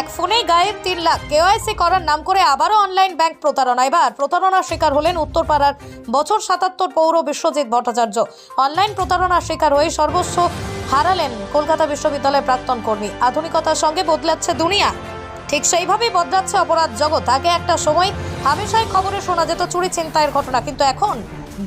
এক ফোনেই গায়েব তিন লাখ। কেওয়াইসি করার নাম করে আবারও অনলাইন ব্যাংক প্রতারণা। এবার প্রতারণার শিকার হলেন উত্তরপাড়ার বছর সাতাত্তর পৌর বিশ্বজিৎ ভট্টাচার্য। অনলাইন প্রতারণার শিকার হয়ে সর্বস্ব হারালেন কলকাতা বিশ্ববিদ্যালয়ের প্রাক্তন কর্মী। আধুনিকতার সঙ্গে বদলাচ্ছে দুনিয়া। ঠিক সেইভাবেই বদলাচ্ছে অপরাধ জগৎ। আগে একটা সময় হামেশাই খবরে শোনা যেত চুরি ছিনতাইয়ের ঘটনা, কিন্তু এখন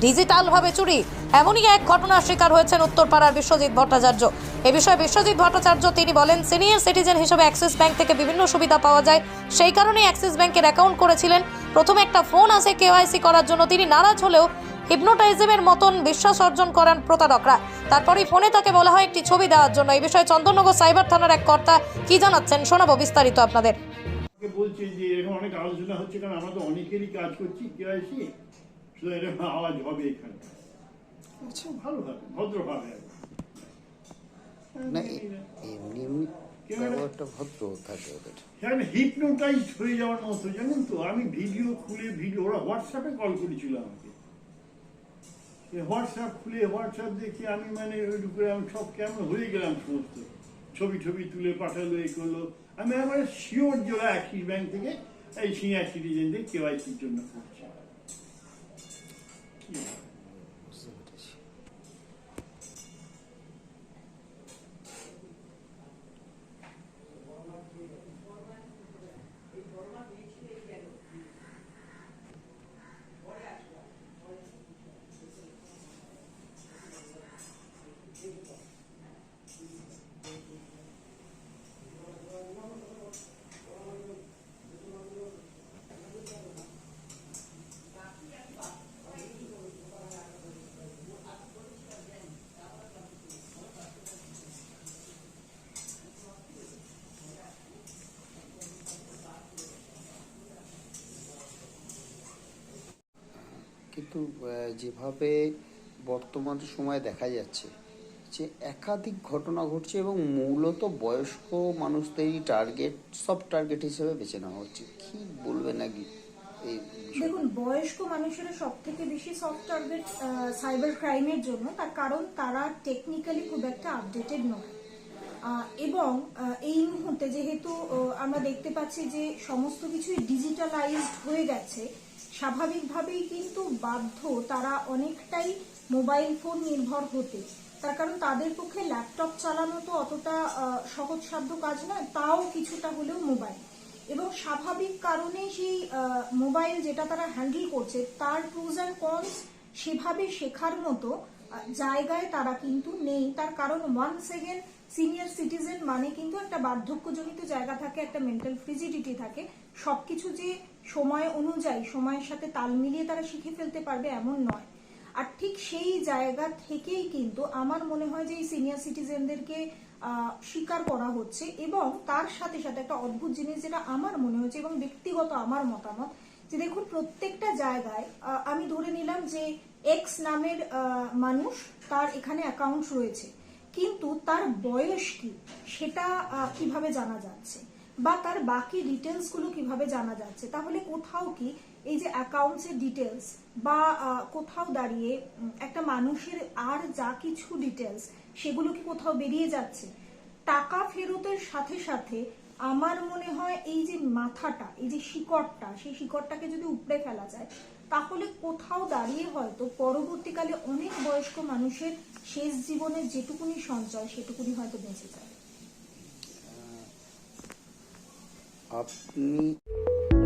ডিজিটালভাবে চুরি এমনই এক ঘটনার শিকার হয়েছেন উত্তরপাড়ার বিশ্বজিৎ ভট্টাচার্য। এ বিষয়ে বিশ্বজিৎ ভট্টাচার্য তিনি বলেন সিনিয়র সিটিজেন হিসেবে অ্যাক্সিস ব্যাংক থেকে বিভিন্ন সুবিধা পাওয়া যায়। সেই কারণেই অ্যাক্সিস ব্যাংকের অ্যাকাউন্ট করেছিলেন। প্রথমে একটা ফোন আসে কেওয়াইসি করার জন্য। তিনি নারাজ হলেও হিপনোটাইজমের মতন বিশ্বাস অর্জন করেন প্রতারকরা। তারপরেই ফোনে তাকে বলা হয় একটি ছবি দেওয়ার জন্য। এই বিষয়ে চন্দননগর সাইবার থানার এক কর্তা কি জানাচ্ছেন শোনাবো বিস্তারিত আপনাদের। বলছে যে এরকম অনেক আলোচনা হচ্ছে, কারণ আমরা তো অনেকেরই কাজ করছি এরকম আওয়াজ হবে এখানে। ভালো ভদ্রভাবে না এমনি এমনি কেন ভদ্র থাকে ওদের। সেখানে হিপনোটাইজ হয়ে যাওয়ার মতো জানেন তো? আমি ভিডিও খুলে ভিডিও ওরা হোয়াটসঅ্যাপে কল করেছিল আমাকে। হোয়াটসঅ্যাপ খুলে হোয়াটসঅ্যাপ দেখে আমি মানে ওই করে আমি সব কেমন হয়ে গেলাম সমস্ত। ছবি ছবি তুলে পাঠালো এই করল। আমি আমার শিওর যে ওরা অ্যাক্সিস ব্যাংক থেকে এই সিনিয়র সিটিজেনদের কেওয়াইসির জন্য করছে কি হবে? বুঝতে পেরেছি কিন্তু যেভাবে বর্তমান সময়ে দেখা যাচ্ছে যে একাধিক ঘটনা ঘটছে এবং মূলত বয়স্ক মানুষদেরই টার্গেট সব টার্গেট হিসেবে বেছে নেওয়া হচ্ছে। কি বলবেন নাকি দেখুন, বয়স্ক মানুষেরা সব থেকে বেশি সফট টার্গেট সাইবার ক্রাইমের জন্য, তার কারণ তারা টেকনিক্যালি খুব একটা আপডেটেড নয়। এবং এই মুহূর্তে যেহেতু আমরা দেখতে পাচ্ছি যে সমস্ত কিছুই ডিজিটালাইজড হয়ে গেছে স্বাভাবিকভাবেই কিন্তু বাধ্য তারা অনেকটাই মোবাইল ফোন নির্ভর হতে। তার কারণ তাদের পক্ষে ল্যাপটপ চালানো তো অতটা সহজসাধ্য কাজ নয়, তাও কিছুটা হলেও মোবাইল। এবং স্বাভাবিক কারণে সেই মোবাইল যেটা তারা হ্যান্ডেল করছে, তার প্রুজ অ্যান্ড কনস সেভাবে শেখার মতো জায়গায় তারা কিন্তু নেই। তার কারণ ওয়ান সেকেন্ড সিনিয়র সিটিজেন মানে কিন্তু একটা বার্ধক্যজনিত জায়গা থাকে, একটা মেন্টাল ফ্রিজিডিটি থাকে। সবকিছু যে সময় অনুযায়ী, সময়ের সাথে তাল মিলিয়ে তারা শিখে ফেলতে পারবে এমন নয়। আর ঠিক সেই জায়গা থেকেই কিন্তু আমার মনে হয় যে এই সিনিয়র সিটিজেনদেরকে স্বীকার করা হচ্ছে এবং তার সাথে সাথে একটা অদ্ভুত জিনিস যেটা আমার মনে হচ্ছে এবং ব্যক্তিগত আমার মতামত, যে দেখুন প্রত্যেকটা জায়গায় আমি ধরে নিলাম যে এক্স নামের মানুষ তার এখানে অ্যাকাউন্ট রয়েছে। কিন্তু তার বয়স কি সেটা কীভাবে জানা যাচ্ছে? বা তার বাকি ডিটেলসগুলো কীভাবে জানা যাচ্ছে? তাহলে কোথাও কি এই যে অ্যাকাউন্টস এর ডিটেলস বা কোথাও দাঁড়িয়ে একটা মানুষের আর যা কিছু ডিটেলস সেগুলো কি কোথাও বেরিয়ে যাচ্ছে? টাকা ফেরতের সাথে সাথে আমার মনে হয় এই যে মাথাটা এই যে শিকড়টা সেই শিকড়টাকে যদি উপড়ে ফেলা যায় তাহলে কোথাও দাঁড়িয়ে হয়তো পরবর্তীকালে অনেক বয়স্ক মানুষের শেষ জীবনের যেটুকুনি সঞ্চয় সেটুকুনি হয়তো বেঁচে যাবে আপনি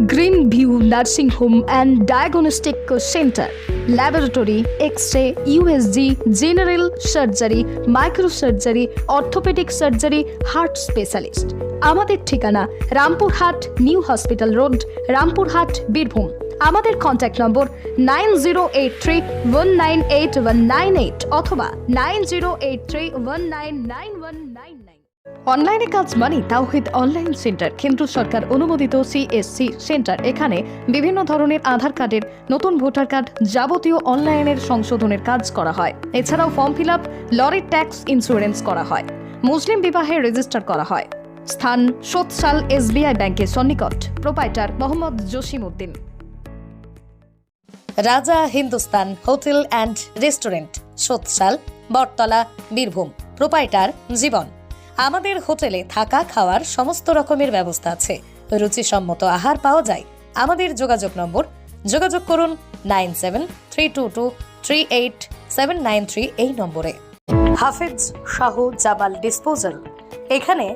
green view nursing home and diagnostic centre laboratory X ray USG general surgery microsurgery orthopaedic surgery heart specialist আমাদের ঠিকানা Rampurhat new hospital road, Rampurhat, Birbhum. আমাদের contact number nine zero eight three one nine eight one nine eight অথবা nine zero eight three one nine nine one nine nine অনলাইনে কাজ মানে তাওহিদ online centre. কেন্দ্র সরকার অনুমোদিত সিএসসি সেন্টার। এখানে বিভিন্ন ধরনের আধার কার্ডের নতুন ভোটার কার্ড যাবতীয় অনলাইনের সংশোধনের কাজ করা হয়। এছাড়াও ফর্ম ফিল আপ, লরির ট্যাক্স ইন্স্যুরেন্স করা হয়। মুসলিম বিবাহে রেজিস্টার করা হয়। স্থান সোৎসাল এসবিআই ব্যাংকের সন্নিকট। Proprietor Mohammad Jasim Uddin Raja Hindustan hotel and restaurant, Sotsal, Battala, Birbhum. Proprietor Jiban. আমাদের হোটেলে থাকা খাওয়ার সমস্ত রকমের ব্যবস্থা আছে। রুচিসম্মত আহার পাওয়া যায়। আমাদের যোগাযোগ নম্বর, যোগাযোগ করুন nine seven three two two three eight seven nine three এই নম্বরে। হাফেজ শাহ জামাল ডিসপোজাল। এখানে